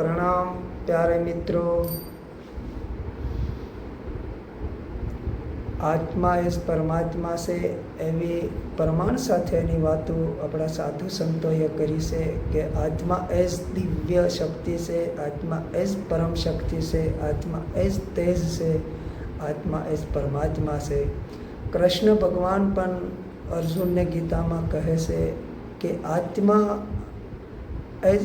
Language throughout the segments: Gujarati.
પ્રણામ, પ્યારે મિત્રો. આત્મા એ પરમાત્મા છે એવી પ્રમાણ સાથેની વાતો આપણા સાધુ સંતોએ કરી છે કે આત્મા એ જ દિવ્ય શક્તિ છે, આત્મા એ જ પરમ શક્તિ છે, આત્મા એ જ તેજ છે, આત્મા એ જ પરમાત્મા છે. કૃષ્ણ ભગવાન પણ અર્જુનને ગીતામાં કહે છે કે આત્મા એ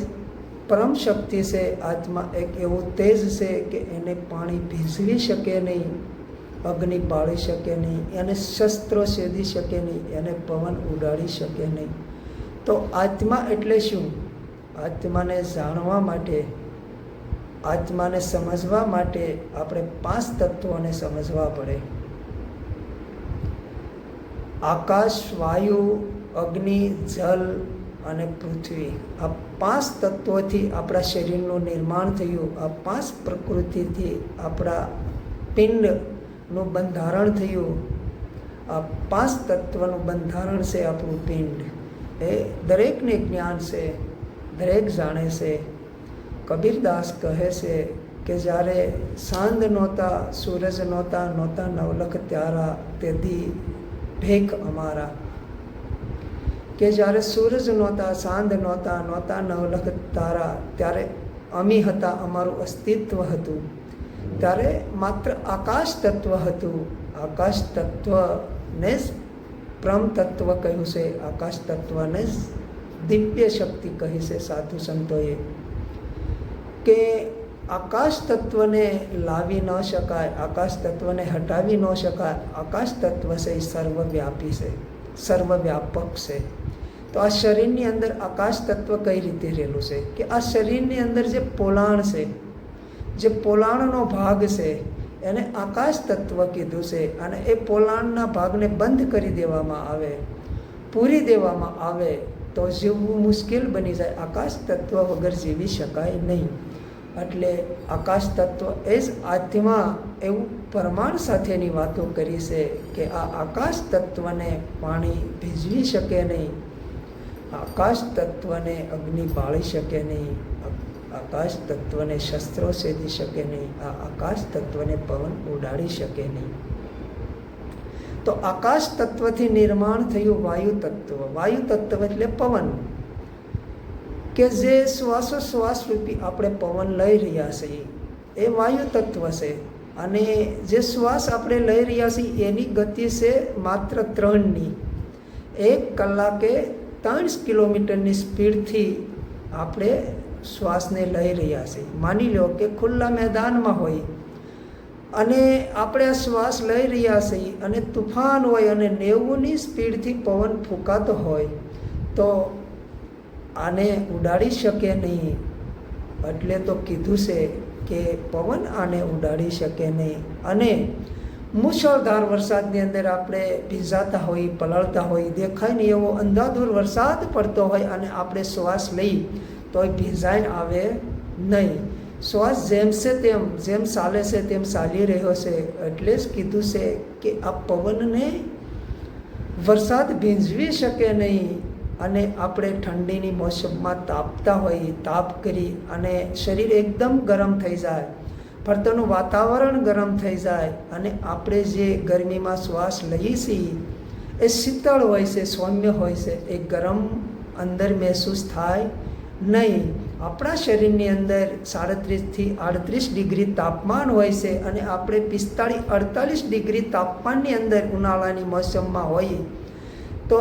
પરમ શક્તિ છે આત્મા એક એવું તેજ છે કે એને પાણી ભીંજવી શકે નહીં, અગ્નિ બાળી શકે નહીં, એને શસ્ત્રો છેદી શકે નહીં, એને પવન ઉડાડી શકે નહીં. તો આત્મા એટલે શું? આત્માને જાણવા માટે, આત્માને સમજવા માટે આપણે પાંચ તત્વોને સમજવા પડે. આકાશ, વાયુ, અગ્નિ, જલ અને પૃથ્વી. આ પાંચ તત્વોથી આપણા શરીરનું નિર્માણ થયું. આ પાંચ પ્રકૃતિથી આપણા પિંડનું બંધારણ થયું. આ પાંચ તત્વનું બંધારણ છે આપણું પિંડ. એ દરેકને જ્ઞાન છે, દરેક જાણે છે. કબીરદાસ કહે છે કે જ્યારે સાંજ નહોતા, સૂરજ નહોતા નહોતા નવલખ ત્યારા તેથી ભેખ અમારા. કે જ્યારે સૂરજ નહોતા સાંજ નહોતા નહોતા નવલખ તારા ત્યારે અમી હતા, અમારું અસ્તિત્વ હતું. ત્યારે માત્ર આકાશ તત્વ હતું. આકાશ તત્વને જ પ્રમ તત્વ કહ્યું છે. આકાશ તત્વને જ દિવ્ય શક્તિ કહી છે સાધુ સંતોએ. કે આકાશ તત્વને લાવી ન શકાય, આકાશ તત્વને હટાવી ન શકાય, આકાશ તત્વ છે એ સર્વવ્યાપી છે. સર્વવ્યાપક છે. તો આ શરીરની અંદર આકાશ તત્વ કઈ રીતે રહેલું છે? કે આ શરીરની અંદર જે પોલાણ છે, જે પોલાણનો ભાગ છે, એને આકાશ તત્વ કીધું છે અને એ પોલાણના ભાગને બંધ કરી દેવામાં આવે, પૂરી દેવામાં આવે તો જીવવું મુશ્કેલ બની જાય. આકાશ તત્વ વગર જીવી શકાય નહીં. એટલે આકાશ તત્વ એ જ આત્મા એવું પ્રમાણ સાથેની વાતો કરી છે કે આ આકાશ તત્વને પાણી ભીજવી શકે નહીં, આકાશ તત્વને અગ્નિ બાળી શકે નહીં આકાશ તત્વને શસ્ત્રો છેદી શકે નહીં, આ આકાશ તત્વને પવન ઉડાડી શકે નહીં. તો આકાશ તત્વથી નિર્માણ થયું વાયુ તત્વ. વાયુ તત્વ એટલે પવન. કે જે શ્વાસોશ્વાસ રૂપી આપણે પવન લઈ રહ્યા છીએ, એ વાયુ તત્વ છે. અને જે શ્વાસ આપણે લઈ રહ્યા છીએ, એની ગતિ છે માત્ર ત્રણની. એક કલાકે ત્રણ કિલોમીટરની સ્પીડથી આપણે શ્વાસને લઈ રહ્યા છીએ. માની લો કે ખુલ્લા મેદાનમાં હોય અને આપણે આ શ્વાસ લઈ રહ્યા છીએ અને તુફાન હોય અને નેવુંની સ્પીડથી પવન ફૂંકાતો હોય, તો આને ઉડાડી શકે નહીં. એટલે તો કીધું છે કે પવન આને ઉડાડી શકે નહીં. અને મુશળધાર વરસાદની અંદર આપણે ભીંજાતા હોઈ પલળતા હોઈ દેખાય નહીં એવો અંધાધૂર વરસાદ પડતો હોય અને આપણે શ્વાસ લઈ તોય ભીંજાઈને આવે નહીં. શ્વાસ જેમ છે તેમ, જેમ ચાલે છે તેમ ચાલી રહ્યો છે. એટલે જ કીધું છે કે આ પવનને વરસાદ ભીંજવી શકે નહીં. અને આપણે ઠંડીની મોસમમાં તાપતા હોઈએ તાપ કરી અને શરીર એકદમ ગરમ થઈ જાય. ફરતનું વાતાવરણ ગરમ થઈ જાય અને આપણે જે ગરમીમાં શ્વાસ લઈએ છીએ, એ શીતળ હોય છે, સૌમ્ય હોય છે, એ ગરમ અંદર મહેસૂસ થાય નહીં. આપણા શરીરની અંદર સાડત્રીસથી આડત્રીસ ડિગ્રી તાપમાન હોય છે અને આપણે પિસ્તાળીસ, અડતાલીસ ડિગ્રી તાપમાનની અંદર ઉનાળાની મોસમમાં હોઈએ, તો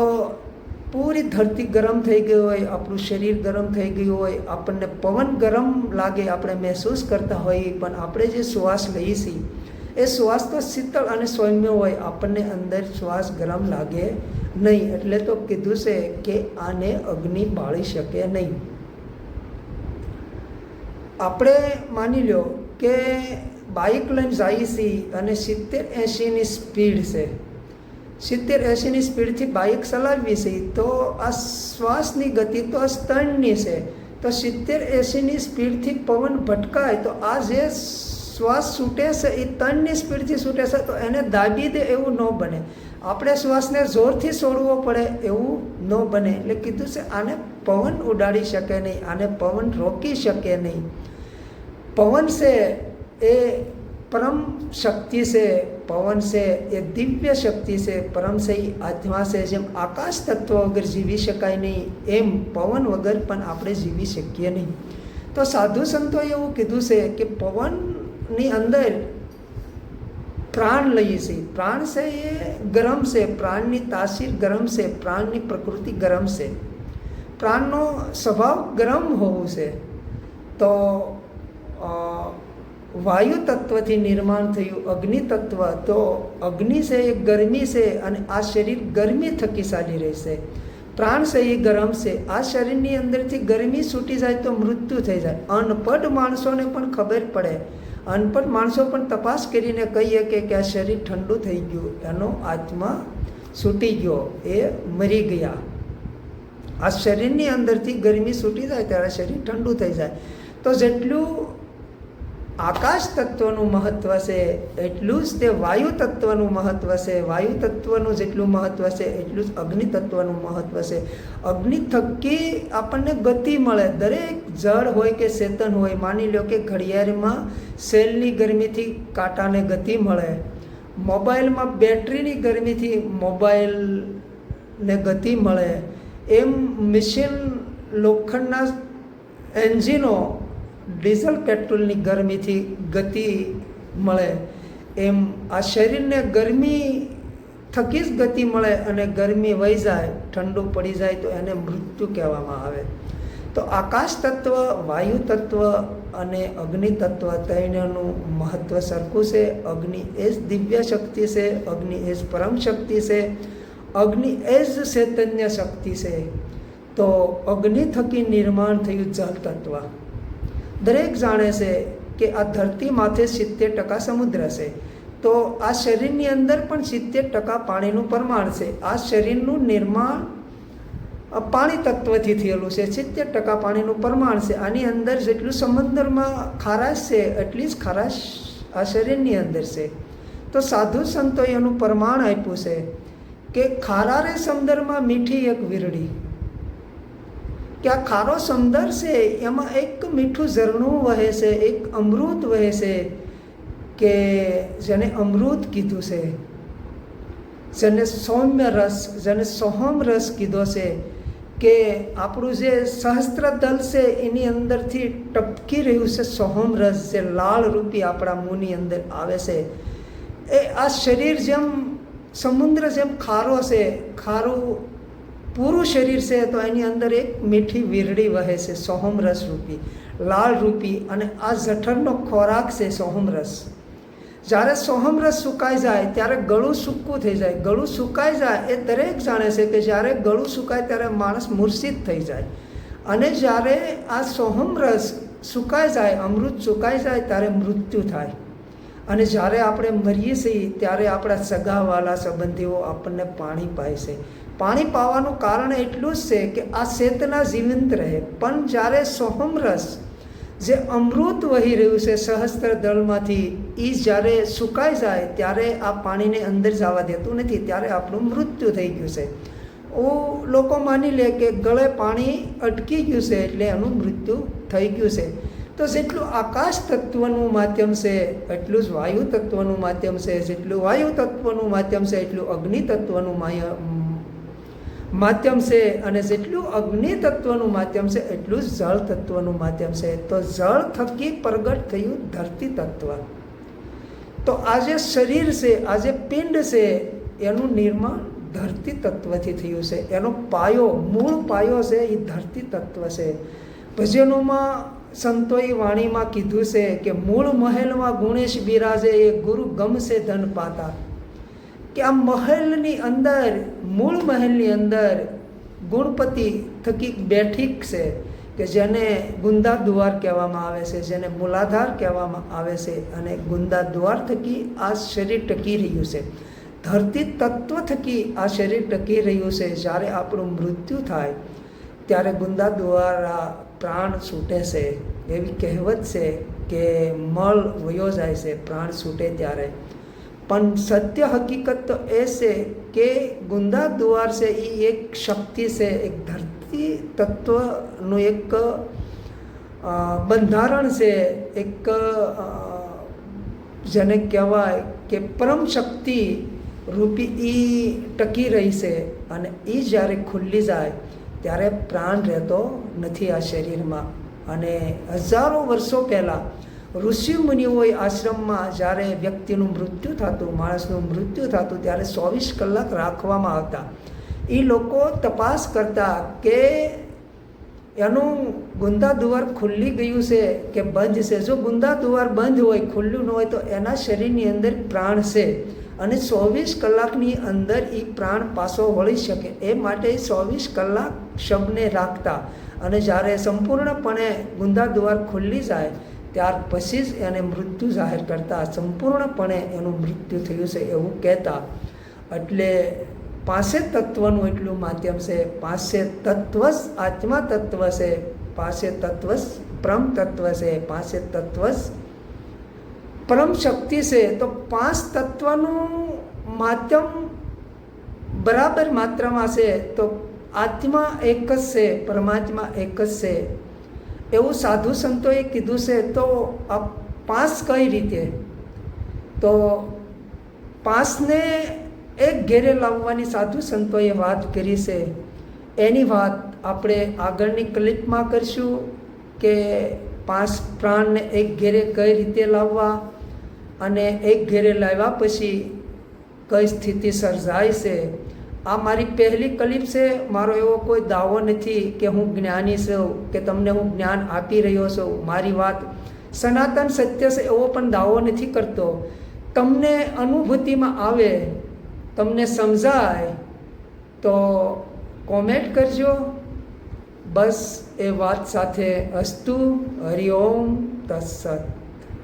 પૂરી ધરતી ગરમ થઈ ગઈ હોય, આપણું શરીર ગરમ થઈ ગયું હોય, આપણને પવન ગરમ લાગે, આપણે મહેસૂસ કરતા હોઈએ, પણ આપણે જે શ્વાસ લઈએ છીએ એ શ્વાસ તો શીતળ અને સૌમ્ય હોય, આપણને અંદર શ્વાસ ગરમ લાગે નહીં. એટલે તો કીધું છે કે આને અગ્નિ બાળી શકે નહીં. આપણે માની લો કે બાઇક લઈને જઈએ છીએ અને સિત્તેર એંશીની સ્પીડ છે. સિત્તેર એંશીની સ્પીડથી બાઇક ચલાવવી છે, તો આ શ્વાસની ગતિ તો સ્તનની છે. તો સિત્તેર એંશીની સ્પીડથી પવન ભટકાય, તો આ જે શ્વાસ છૂટે છે, એ તનની સ્પીડથી છૂટે છે, તો એને દાબી દે એવું ન બને. આપણે શ્વાસને જોરથી છોડવો પડે એવું ન બને. એટલે કીધું છે, આને પવન ઉડાડી શકે નહીં, આને પવન રોકી શકે નહીં. પવન છે એ પરમ શક્તિ છે પવન છે એ દિવ્ય શક્તિ છે પરમ છે એ આત્મા છે જેમ આકાશ તત્વ વગર જીવી શકાય નહીં એમ પવન વગર પણ આપણે જીવી શકીએ નહીં તો સાધુ સંતોએ એવું કીધું છે કે પવનની અંદર પ્રાણ લઈએ છીએ પ્રાણ છે એ ગરમ છે પ્રાણની તાસીર ગરમ છે પ્રાણની પ્રકૃતિ ગરમ છે પ્રાણનો સ્વભાવ ગરમ હોવું છે તો વાયુ તત્વથી નિર્માણ થયું અગ્નિ તત્વ તો અગ્નિ છે એ ગરમી છે અને આ શરીર ગરમી થકી ચાલી રહેશે. પ્રાણ છે, એ ગરમ છે. આ શરીરની અંદરથી ગરમી છૂટી જાય તો મૃત્યુ થઈ જાય. અનપઢ માણસોને પણ ખબર પડે. અનપઢ માણસો પણ તપાસ કરીને કહીએ કે આ શરીર ઠંડુ થઈ ગયું. એનો આત્મા છૂટી ગયો. એ મરી ગયા. આ શરીરની અંદરથી ગરમી છૂટી જાય ત્યારે શરીર ઠંડુ થઈ જાય. તો જેટલું આકાશ તત્વનું મહત્ત્વ છે, એટલું જ તે વાયુ તત્વનું મહત્ત્વ છે. વાયુ તત્વનું જેટલું મહત્ત્વ છે, એટલું જ અગ્નિ તત્વનું મહત્ત્વ છે. અગ્નિ થકી આપણને ગતિ મળે. દરેક જળ હોય કે ચેતન હોય, માની લો કે ઘડિયાળમાં સેલની ગરમીથી કાંટાને ગતિ મળે. મોબાઈલમાં બેટરીની ગરમીથી મોબાઈલને ગતિ મળે. એમ મિશિન લોખંડના એન્જિનો ડીઝલ પેટ્રોલની ગરમીથી ગતિ મળે, એમ આ શરીરને ગરમી થકી જ ગતિ મળે અને ગરમી વહી જાય, ઠંડુ પડી જાય તો એને મૃત્યુ કહેવામાં આવે. તો આકાશ તત્વ, વાયુ તત્વ અને અગ્નિ તત્વ ત્રણેયનું મહત્ત્વ સરખું છે. અગ્નિ એ જ દિવ્ય શક્તિ છે, અગ્નિ એ જ પરમ શક્તિ છે, અગ્નિ એ જ ચૈતન્ય શક્તિ છે. તો અગ્નિ થકી નિર્માણ થયું જળ તત્વ. દરેક જાણે છે કે આ ધરતી માથે સિત્તેર ટકા સમુદ્ર છે. તો આ શરીરની અંદર પણ સિત્તેર ટકા પાણીનું પ્રમાણ છે. આ શરીરનું નિર્માણ પાણી તત્વથી થયેલું છે. સિત્તેર ટકા પાણીનું પ્રમાણ છે. આની અંદર જેટલું સમુદ્રમાં ખારાશ છે, એટલી જ ખારાશ આ શરીરની અંદર છે. તો સાધુ સંતોએ એનું પ્રમાણ આપ્યું છે કે ખારારે સમુદ્રમાં મીઠી એક વીરડી કે આ ખારો સમંદર છે, એમાં એક મીઠું ઝરણું વહે છે, એક અમૃત વહે છે, કે જેને અમૃત કીધું છે. જેને સૌમ્ય રસ, જેને સોહમ રસ કીધો છે, કે આપણું જે સહસ્ત્ર દલ છે, એની અંદરથી ટપકી રહ્યું છે સોહમ રસ, જે લાળ રૂપી આપણા મુંની અંદર આવે છે. એ આ શરીર જેમ સમુદ્ર જેમ ખારો છે, ખારું પૂરું શરીર છે તો એની અંદર એક મીઠી વીરડી વહે છે સોહમ રસ રૂપી, લાળ રૂપી અને આ જઠરનો ખોરાક છે સોહમ રસ જ્યારે સોહમ રસ સુકાઈ જાય, ત્યારે ગળું સૂકું થઈ જાય. ગળું સુકાઈ જાય એ દરેક જાણે છે કે જ્યારે ગળું સુકાય ત્યારે માણસ મૂર્છિત થઈ જાય. અને જ્યારે આ સોહમ રસ સુકાઈ જાય, અમૃત સુકાઈ જાય, ત્યારે મૃત્યુ થાય. અને જ્યારે આપણે મરીએ છીએ, ત્યારે આપણા સગાવાલા સંબંધીઓ આપણને પાણી પાય છે. પાણી પાવાનું કારણ એટલું જ છે કે આ ચેતના જીવંત રહે. પણ જ્યારે સોહમ રસ જે અમૃત વહી રહ્યું છે સહસ્ત્ર દળમાંથી એ જ્યારે સુકાઈ જાય, ત્યારે આ પાણીને અંદર જવા દેતું નથી, ત્યારે આપણું મૃત્યુ થઈ ગયું છે. ઓ લોકો માની લે કે ગળે પાણી અટકી ગયું છે એટલે એનું મૃત્યુ થઈ ગયું છે. તો જેટલું આકાશ તત્વનું માધ્યમ છે, એટલું જ વાયુ તત્વનું માધ્યમ છે. જેટલું વાયુ તત્વનું માધ્યમ છે, એટલું અગ્નિ તત્વનું માય માધ્યમ છે અને જેટલું અગ્નિ તત્વનું માધ્યમ છે, એટલું જ જળ તત્વનું માધ્યમ છે. તો જળ થકી પ્રગટ થયું ધરતી તત્વ. તો આ જે શરીર છે આ જે પિંડ છે, એનું નિર્માણ ધરતી તત્વથી થયું છે. એનો પાયો, મૂળ પાયો છે, એ ધરતી તત્વ છે. ભજનોમાં સંતોએ વાણીમાં કીધું છે કે મૂળ મહેલમાં ગુણેશ બિરાજે, એ ગુરુ ગમશે ધન પાતા કે આ મહેલની અંદર, મૂળ મહેલની અંદર ગુણપતિ થકી બેઠીક છે, કે જેને ગુંદા દ્વાર કહેવામાં આવે છે, જેને મૂલાધાર કહેવામાં આવે છે અને ગુંદા દ્વાર થકી આ શરીર ટકી રહ્યું છે. ધરતી તત્વ થકી આ શરીર ટકી રહ્યું છે. જ્યારે આપણું મૃત્યુ થાય, ત્યારે ગુંદા દ્વારા પ્રાણ છૂટે છે. એવી કહેવત છે કે મળ વયો જાય છે, પ્રાણ છૂટે ત્યારે. પણ સત્ય હકીકત તો એ છે કે ગુંદા દ્વાર છે એ એક શક્તિ છે, એક ધરતી તત્વનું એક બંધારણ છે, એક જેને કહેવાય કે પરમ શક્તિ રૂપી એ ટકી રહી છે અને એ જ્યારે ખુલ્લી જાય ત્યારે પ્રાણ રહેતો નથી આ શરીરમાં. અને હજારો વર્ષો પહેલાં ઋષિ મુનિઓએ આશ્રમમાં જ્યારે વ્યક્તિનું મૃત્યુ થતું, માણસનું મૃત્યુ થતું, ત્યારે ચોવીસ કલાક રાખવામાં આવતા. એ લોકો તપાસ કરતા કે એનું ગુંદા દુવાર ખુલ્લી ગયું છે કે બંધ છે. જો ગુંદા દુવાર બંધ હોય, ખુલ્લું ન હોય તો એના શરીરની અંદર પ્રાણ છે અને ચોવીસ કલાકની અંદર એ પ્રાણ પાછો વળી શકે. એ માટે ચોવીસ કલાક શબને રાખતા. અને જ્યારે સંપૂર્ણપણે ગુંદા દ્વાર ખુલ્લી જાય ત્યાર પછી જ એને મૃત્યુ જાહેર કરતા સંપૂર્ણપણે એનું મૃત્યુ થયું છે એવું કહેતા. એટલે પાસે તત્વનું એટલું માધ્યમ છે, પાસે તત્વ જ આત્મા તત્વ છે, પાસે તત્વ જ પરમ તત્વ છે, પાસે તત્વ જ પરમ શક્તિ છે. તો પાંચ તત્વનું માધ્યમ બરાબર માત્રામાં છે, તો આત્મા એક જ છે, પરમાત્મા એક જ છે. એવું સાધુ સંતોએ કીધું છે, તો આ પાસ કઈ રીતે? તો પાસને એક ઘેરે લાવવાની સાધુ સંતોએ વાત કરી છે. એની વાત આપણે આગળની ક્લિપમાં કરીશું કે પાંચ પ્રાણને એક ઘેરે કઈ રીતે લાવવા અને એક ઘેરે લાવ્યા પછી કઈ સ્થિતિ સર્જાય છે. આ મારી પહેલી કલિપ છે. મારો એવો કોઈ દાવો નથી કે હું જ્ઞાની છું, કે તમને હું જ્ઞાન આપી રહ્યો છું. મારી વાત સનાતન સત્ય છે એવો પણ દાવો નથી કરતો. તમને અનુભૂતિમાં આવે, તમને સમજાય, તો કોમેન્ટ કરજો. બસ એ વાત સાથે અસ્તુ. હરિઓમ તત્સત.